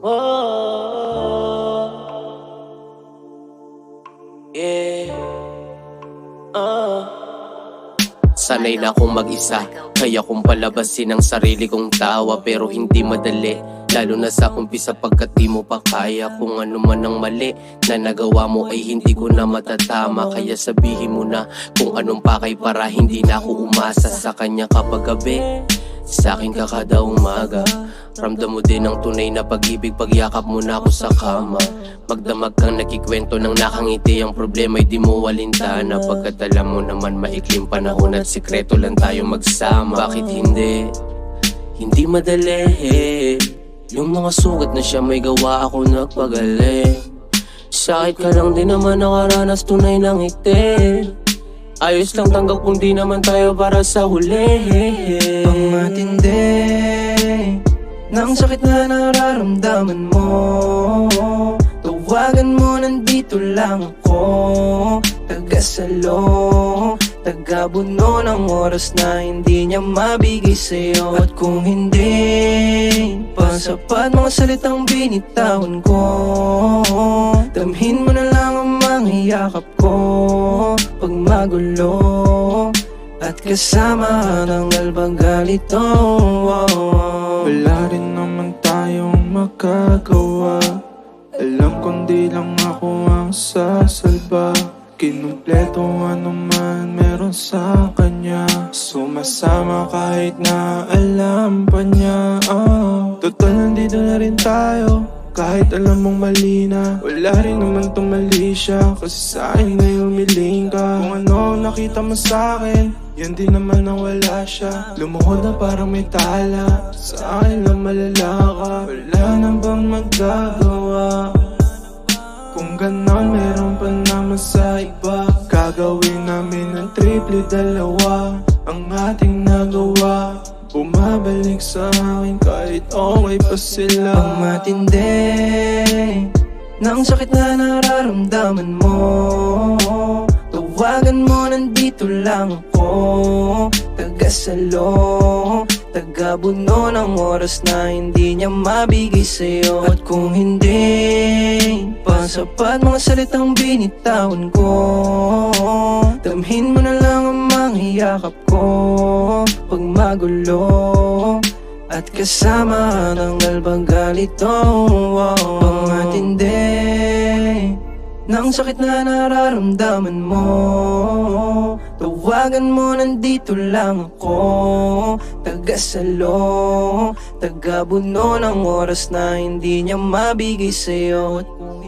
Oh, yeah. Oh. Sanay na akong mag-isa Kaya kong palabasin ang sarili kong tawa Pero hindi madali Lalo na sa umpisa pagkat di mo pa kaya Kung ano man ang mali na nagawa mo ay hindi ko na matatama Kaya sabihin mo na kung anong pakay para hindi na ako umasa sa kanya kapag gabi sa akin ka kada umaga. Ramdam mo din ang tunay na pag-ibig Pagyakap mo na ako sa kama. Magdamag kang nakikwento ng nakangiti Ang problema ay di mo walintana. Pagkat alam mo naman maikling panahon At sikreto lang tayo magsama. Bakit hindi? Hindi madali. Yung mga sugat na siya may gawa ako nagpagaling. Sakit ka lang din naman nakaranas tunay ng ngiti Ayos lang tanggap kung di naman tayo para sa huli. Ang matindi Ng sakit na nararamdaman mo. Tawagan mo, nandito lang ako. Tagasalo Tagabuno ng oras na hindi niya mabigay sa'yo. At kung hindi Pasapat mga salitang binitawan ko. Damhin mo na lang ang mga yakap ko Pag magulo. At kasama ng albagalito Wala rin naman tayong makagawa. Alam kong di lang ako ang sasalba. Kinumpleto ano man meron sa kanya. Sumasama kahit na alam pa niya oh. Total nandito na rin tayo kahit alam mong mali na Wala rin naman tong mali siya. Kasi sa akin ay humiling ka. Kung ano nakita mo sa akin Yan din naman ang wala siya. Lumuhod na parang may tala. Sa akin lang malala ka. Wala na bang magagawa? Kung ganon meron pa naman sa iba. Gagawin namin ng triple dalawa. Ang ating nagawa Bumabalik sa akin kahit okay pa sila. Ang matindi Ng sakit na nararamdaman mo. Tawagan mo, nandito lang ako. Tagasalo Tagabuno ng oras na hindi niya mabigay sa'yo. At kung hindi Pasapat mga salitang binitawan ko. Damhin mo na lang ang mga ko. Pag magulo at kasama ng albagalito Ang matindi Ng sakit na nararamdaman mo Tawagan mo, nandito lang ako. Tagasalo Tagabuno ng oras na hindi niya mabigay sa'yo. At kung